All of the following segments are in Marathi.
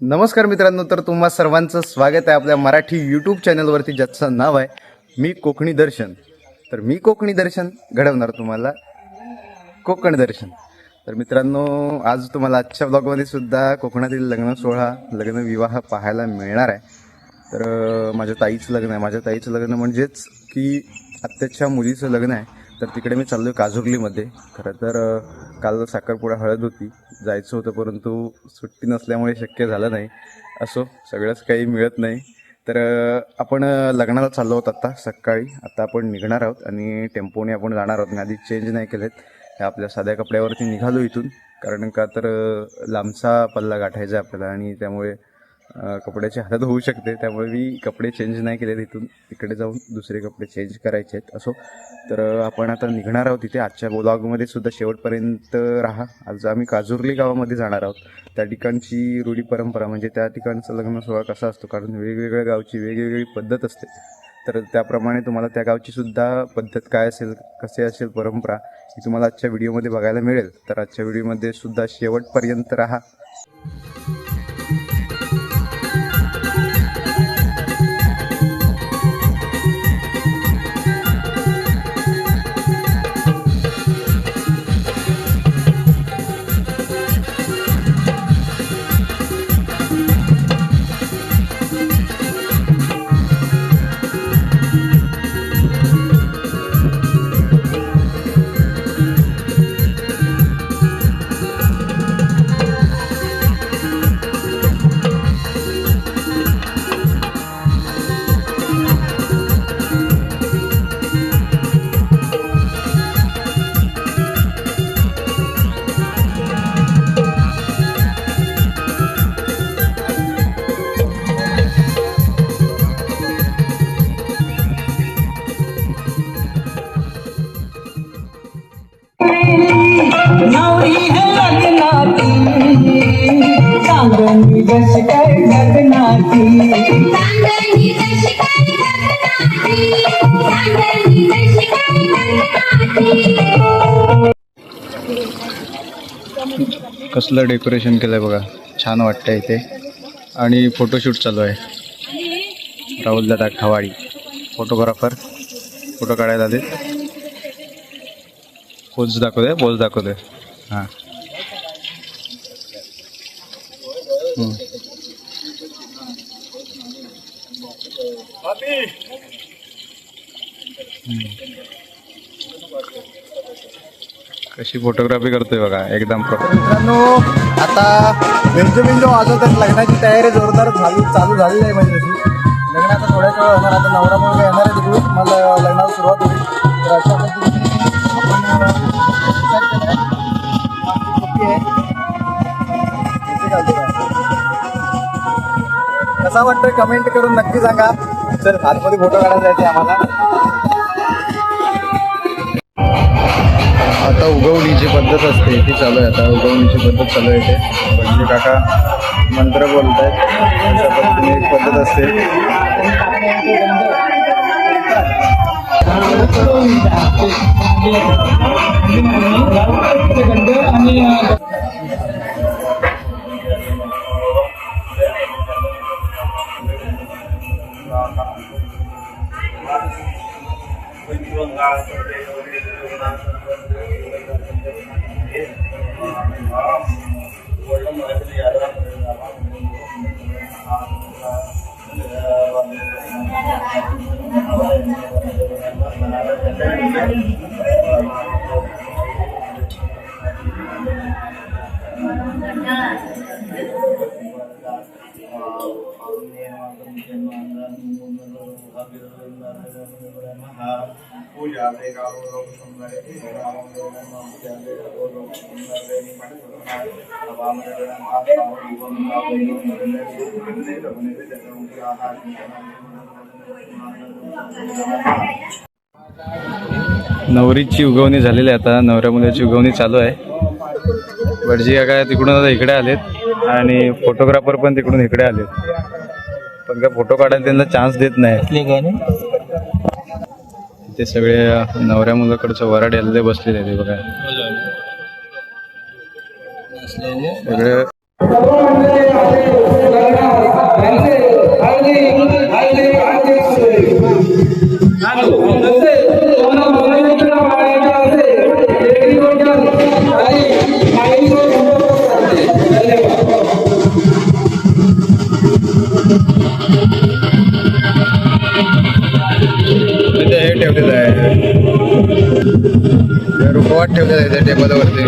नमस्कार मित्रांनो तर तुम्हा सर्वांचं स्वागत आहे आपल्या मराठी यूट्यूब चॅनलवरती ज्याचं नाव आहे मी कोकणी दर्शन. तर मी कोकणी दर्शन घडवणार तुम्हाला. कोकण दर्शन. तर मित्रांनो आज तुम्हाला आजच्या ब्लॉगमध्ये सुद्धा कोकणातील लग्न सोहळा लग्न विवाह पाहायला मिळणार आहे. तर माझ्या ताईचं लग्न आहे. माझ्या ताईचं लग्न म्हणजेच की आत्याच्या मुलीचं लग्न आहे. तर तिकडे मी चाललो आहे काजुर्लीमध्ये खरं तर काल साखरपुडा हळद होती. जायचं होतं परंतु सुट्टी नसल्यामुळे शक्य झालं नाही. असो सगळंच काही मिळत नाही. तर आपण लग्नाला चाललो आहोत आत्ता सकाळी. आता आपण निघणार आहोत आणि टेम्पोने आपण जाणार आहोत. मी आधी चेंज नाही केलेत. ह्या आपल्या साध्या कपड्यावरती निघालो इथून. कारण का तर लांबचा पल्ला गाठायचा आहे आपल्याला आणि त्यामुळे कपड्याची हालत होऊ शकते. त्यामुळे मी कपडे चेंज नाही केले तिथून तिकडे जाऊन दुसरे कपडे चेंज करायचे आहेत. असो तर आपण आता निघणार आहोत तिथे आजच्या ब्लॉगमध्ये सुद्धा शेवटपर्यंत राहा. आज आम्ही काजुर्ली गावामध्ये जाणार आहोत. त्या ठिकाणची रूढी परंपरा म्हणजे त्या ठिकाणचं लग्न सोहळा कसा असतो? कारण वेगवेगळ्या गावची वेगवेगळी पद्धत असते. तर त्याप्रमाणे तुम्हाला त्या गावची सुद्धा पद्धत काय असेल कसे असेल परंपरा ही तुम्हाला आजच्या व्हिडिओमध्ये बघायला मिळेल. तर आजच्या व्हिडिओमध्ये सुद्धा शेवटपर्यंत राहा. कसलं डेकोरेशन केलं आहे बघा. छान वाटतं इथे. आणि फोटोशूट चालू आहे. राहुल दादा खवाळी फोटोग्राफर फोटो काढायला आले पोज पोच पोज दाखवते हां. कशी फोटोग्राफी करतोय बघा एकदम मित्रांनो आता बेंजोबिन जो वाजवतात लग्नाची तयारी जोरदार झाली चालू झालेली आहे म्हणजे तशी लग्न आता थोड्याच वेळ होणार आता नवरा मुलगा येणार आहे तिकडून. मला लग्नाला सुरुवात होईल. तर अशा पद्धतीने आहे? कसा वाटतोय? कमेंट करून नक्की सांगा. चल आतमध्ये फोटो काढायला जायचे आम्हाला. उगवणीची पद्धत असते ती चालू आहे आता. उगवणीची पद्धत चालू आहे ते म्हणजे काका मंत्र बोलत आहेत अशा पद्धतीने एक पद्धत असते. आणि नवरीची उगवणी झालेली आहे आता. नवऱ्या मुलाची उगवणी चालू आहे. भटजी काय तिकडून आता इकडे आलेत आणि फोटोग्राफर पण तिकडून इकडे आलेत. पण काय फोटो काढायला त्यांना चान्स देत नाही? ते सगळे नवऱ्या मुलाकडचं वराड याले बसलेले ते बघा सगळे Hello. गोवात ठेवले जायचं टेबलवरती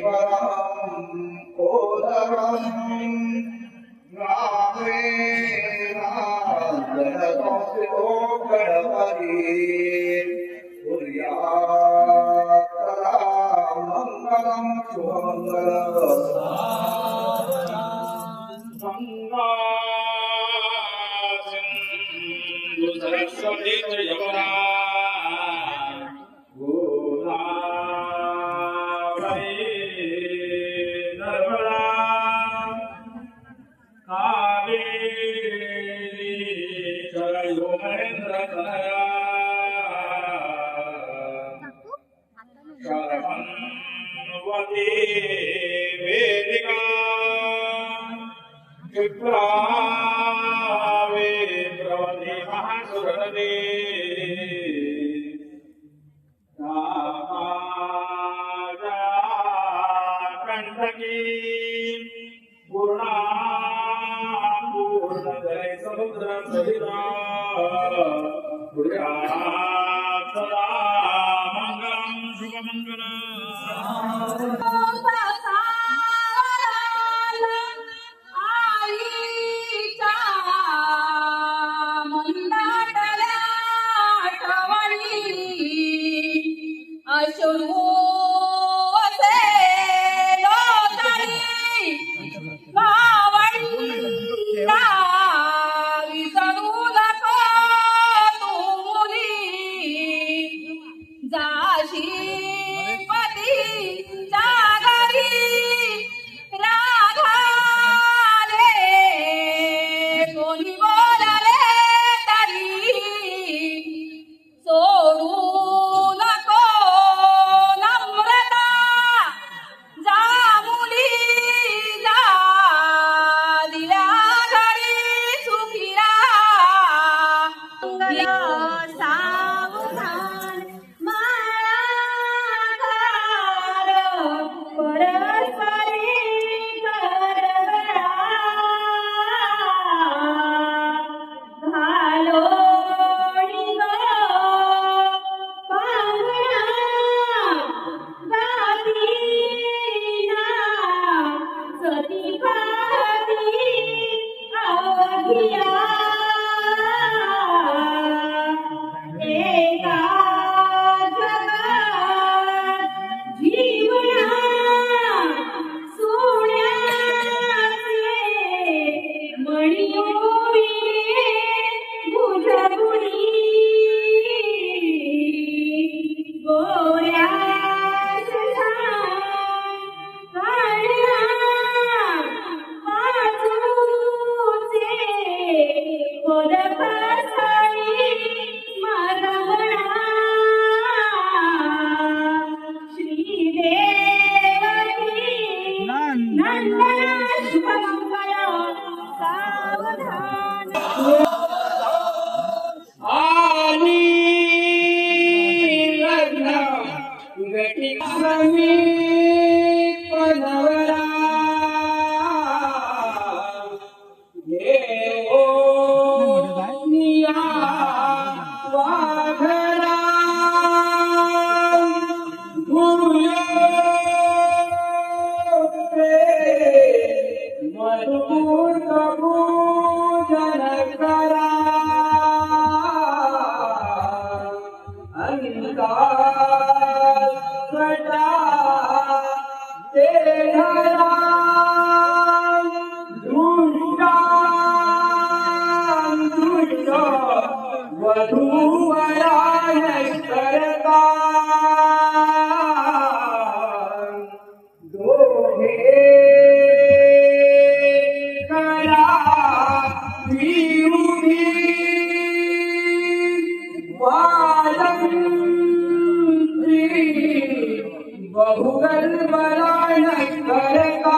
Thank you. बहुगल बलाय करे का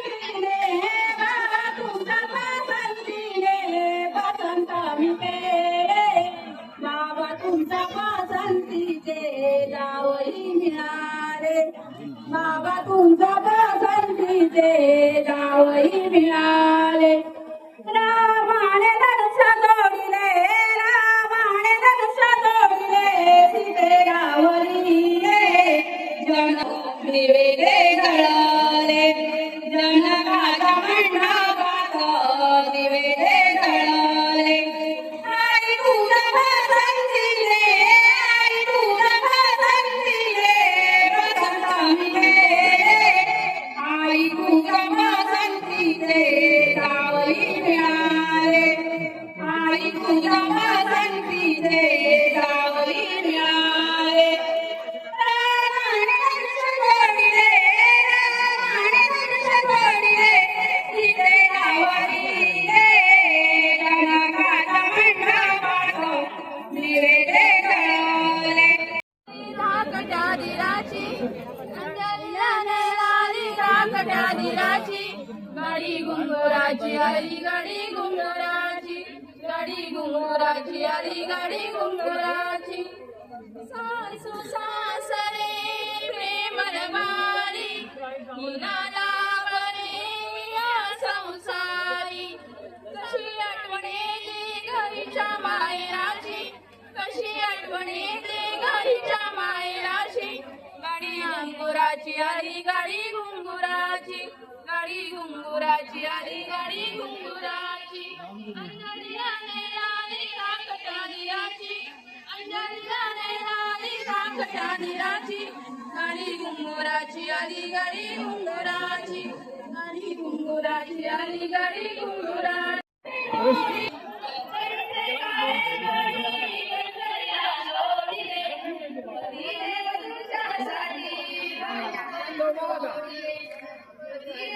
बाबा संतीचे जावई मिळाले. बाबा तुमचा बाबा संतीचे जावई मिळाले. घुंगुराची आली गाडी घुंगुराची गाडी घुंगुराची आली गाडी घुंगुराची अंजलीने लाली राखच्या दिराची अंजलीने लाली गाडी घुंगुराची आली गाडी घुंगुराची गाडी घुंगुराची आली गाडी घुंगुराची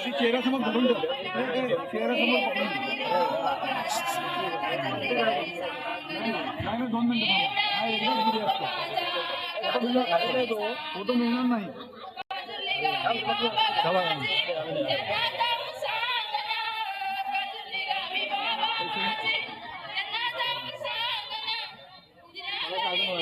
रे जरा थांबना. फोटो मिळणार नाही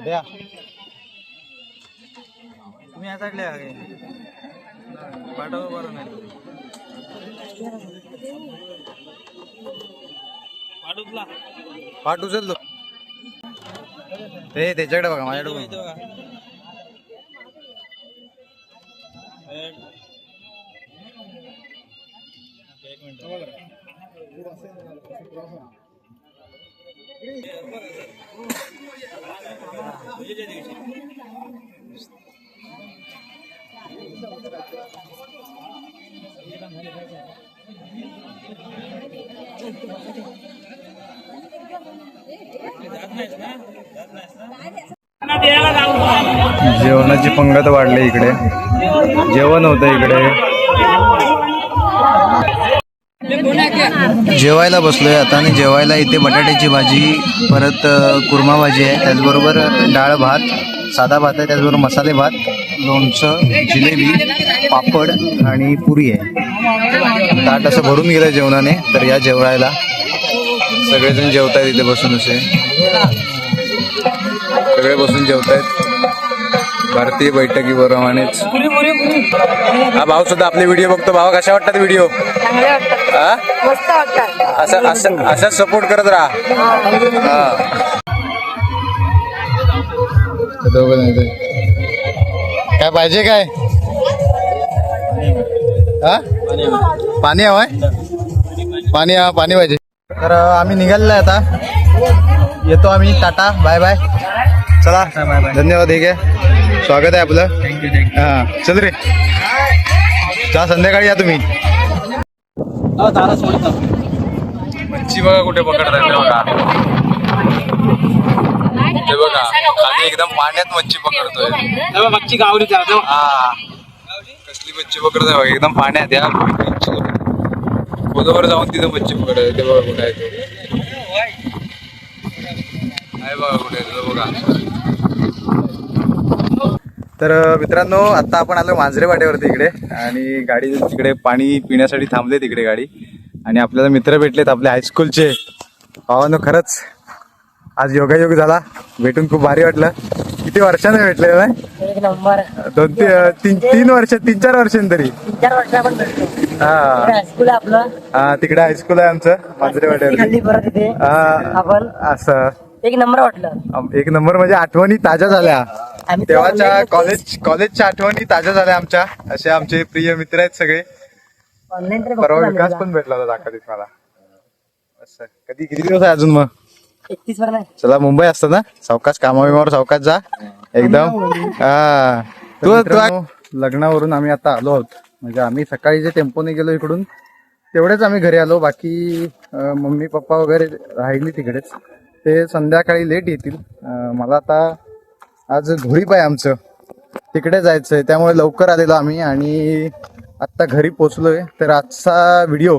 अद्या तुम्ही या साईडला. पाठव बरं नाही पाठ उचलतो ते. त्याच्याकडे बघा माझ्याकडे बघा. एक मिनिट. जेवणाची पंगत वाढली इकडे. जेवण होतं इकडे. जेवायला बसलोय आता आणि जेवायला इथे बटाट्याची भाजी परत कुर्मा भाजी आहे. त्याचबरोबर डाळ भात साधा भात आहे. त्याचबरोबर मसाले भात लोणचं जिलेबी पापड आणि पुरी आहे. ताट असं भरून गेलं जेवणाने तर या जेवायला सगळेजण जेवतायत इथे बसून असे. सगळे बसून जेवतायत. भारतीय बैठकीप्रमाणेच हा भाऊ सुद्धा आपले व्हिडिओ बघतो. भावा कशा वाटतात व्हिडिओ? चांगले वाटतात हा? मस्त असं असं असंच सपोर्ट करत राहा. हा. दोघं जण इथे. काय पाहिजे काय? हा? पाणी हवंय? पाणी हा पाणी पाहिजे. तर अं, आम्ही निघालेलो आहे आता. येतो आम्ही टाटा बाय बाय. चला धन्यवाद ठीक आहे. स्वागत आहे आपलं. हा चल रे. चला संध्याकाळी या तुम्ही. मच्छी बघा कुठे पकडताय ते बघा. ते बघा खाली एकदम पाण्यात मच्छी पकडतोय. मच्छी गावली हा कसली मच्छी पकडतोय बघा एकदम पाण्यात या. खोदवर जाऊन तिथं मच्छी पकडत ते बघा कुठे आहे ते. आहे बघा कुठे आहे बघा. तर मित्रांनो आता आपण आलो मांजरे वाटेवरती इकडे. आणि गाडी तिकडे पाणी पिण्यासाठी थांबले तिकडे गाडी. आणि आपल्याला मित्र भेटलेत आपले हायस्कूलचे भावानो खरंच आज योगायोग झाला. भेटून खूप भारी वाटलं. किती वर्षाने भेटले ना एक नंबर. दोन ती- तीन तीन वर्ष तीन चार वर्ष आपण भेटतो हा. हायस्कूल आपलं. हा तिकडे हायस्कूल आहे आमचं मांजरे वाटेवरती. खाल्ली परत इथे हा. आपण असं. एक नंबर वाटलं. आम- एक नंबर म्हणजे आठवणी ताज्या झाल्या. आम्ही तेव्हाच्या online कॉलेज कॉलेजच्या आठवणी ताज्या झाल्या आमच्या. असे आमचे प्रिय मित्र आहेत सगळे. ऑनलाईन तरी परवा विकास पण भेटला होता दाखवत मला. असं कधी किती दिवस आहे अजून मग? एकतीस वर नाही. चला मुंबई असतं ना? सावकाश कामाविमावर सावकाश जा. एकदम. हा. तू तू लग्नावरून आम्ही आता आलो आहोत. म्हणजे आम्ही सकाळी जे टेम्पोने गेलो इकडून तेवढेच आम्ही घरी आलो. बाकी अं, मम्मी पप्पा वगैरे राहिली तिकडेच. ते संध्याकाळी लेट येतील. मला आता आज धुळीप आहे आमचं. तिकडे जायचं आहे त्यामुळे लवकर आलेलो आम्ही आणि आत्ता घरी पोचलो आहे तर आजचा व्हिडिओ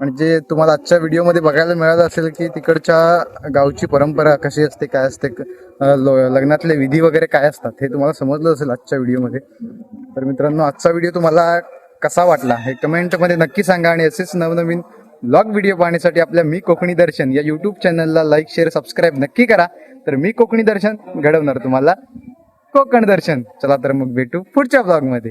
म्हणजे तुम्हाला आजच्या व्हिडिओमध्ये बघायला मिळालं असेल की तिकडच्या गावची परंपरा कशी असते काय असते लग्नातले विधी वगैरे काय असतात हे तुम्हाला समजलं असेल आजच्या व्हिडिओमध्ये तर मित्रांनो आजचा व्हिडिओ तुम्हाला कसा वाटला हे कमेंटमध्ये नक्की सांगा आणि असेच नवनवीन ब्लॉग व्हिडिओ पाहण्यासाठी आपल्या मी कोकणी दर्शन या युट्यूब चॅनलला लाईक शेअर सबस्क्राईब नक्की करा. तर मी कोकणी दर्शन घडवणार तुम्हाला. कोकण दर्शन. चला तर मग भेटू पुढच्या ब्लॉगमध्ये